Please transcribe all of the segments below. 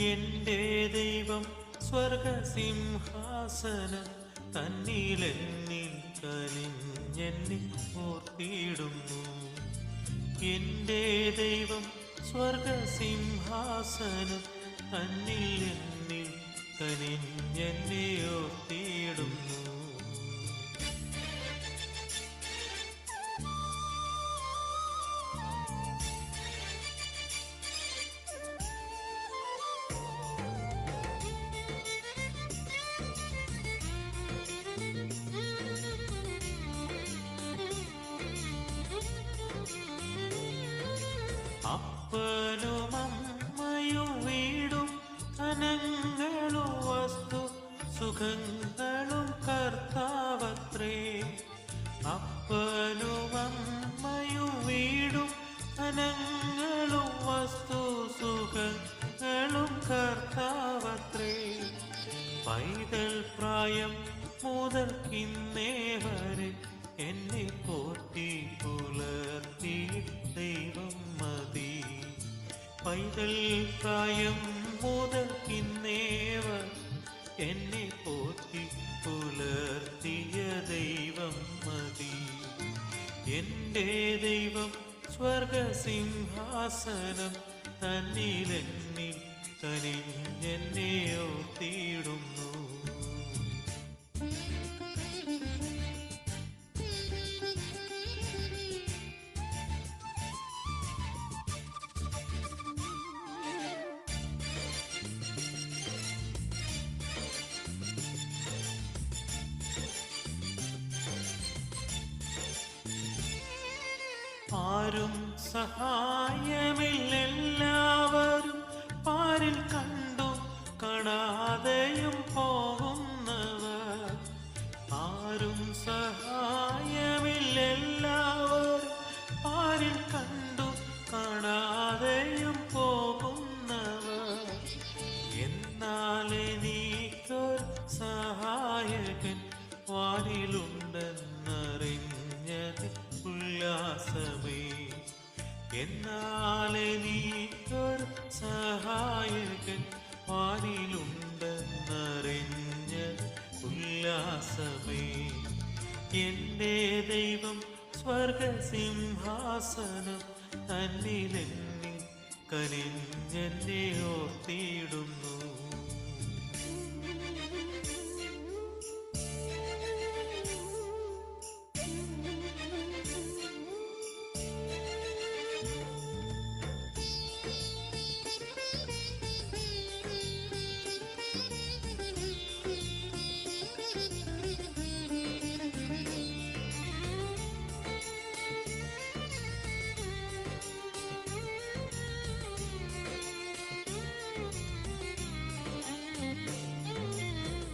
എന്റെ ദൈവം സ്വർഗസിംഹാസനം തന്നിലെന്നിൽ കനിഞ്ഞെന്നിൽ ഓർത്തിടുന്നു. എന്റെ ദൈവം സ്വർഗസിംഹാസനം തന്നിൽ എന്നിൽ കനിഞ്ഞെന്നെ ഓർത്തിടുന്നു. സുഖങ്ങളും കർത്താവത്രേ അപ്പനും അമ്മയും വീടും ധനങ്ങളും വസ്തു സുഖങ്ങളും കർത്താവത്രേ. പൈതൽ പ്രായം മുതൽ പിന്നേ വരെ എന്നെ പോറ്റി പുലർത്തി ദൈവം മതി. പൈതൽ പ്രായം മുതൽക്കിന്നേവർ എന്നെ പോറ്റി പുലർത്തിയ ദൈവം മതി. എന്റെ ദൈവം സ്വർഗസിംഹാസനം തന്നിലെന്നിൽ കനിഞ്ഞെന്നെ ഓർത്തിടുന്നു. ആരും സഹായമില്ലെല്ലാവരും പാരിൽ കണ്ടു കാണാതെയും പോകുന്നവർ. ആരും സഹായമില്ലെല്ലാവരും പാരിൽ കണ്ടു കാണാതെയും പോകുന്നവർ. എന്നാൽ എനിക്കൊരു സഹായകൻ വാനിലുണ്ടെന്നറിഞ്ഞത് ഉല്ലാസമേ എന്നാൽ എനിക്കൊരു സഹായകൻ പാലിലുണ്ടെന്നറിഞ്ഞ ഉല്ലാസമേ. എന്റെ ദൈവം സ്വർഗസിംഹാസനം തന്നിലെന്നി കനിഞ്ഞെന്നെ ഓർത്തിടുന്നു.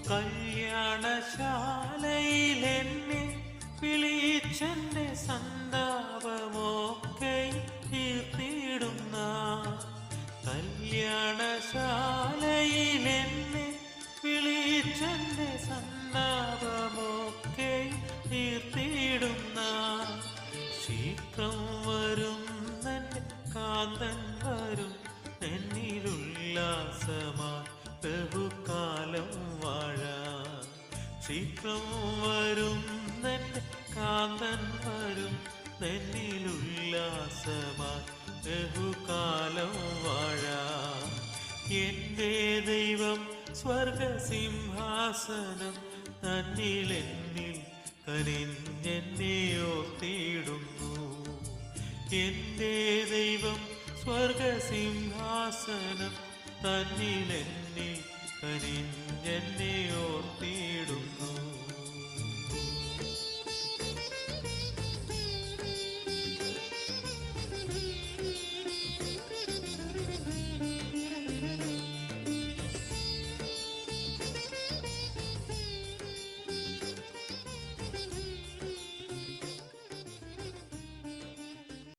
കല്യാണശാലയിൽ എന്നെ വിളിച്ചെന്റെ ദൈവം സ്വർഗസിംഹാസനം തന്നിലെന്നിൽ കനിഞ്ഞെന്നെയോ തീടുന്നു എന്റെ ദൈവം സ്വർഗസിംഹാസനം തന്നിലെന്നിൽ കനിഞ്ഞെന്നെയോ ഓർത്തിടുന്നു.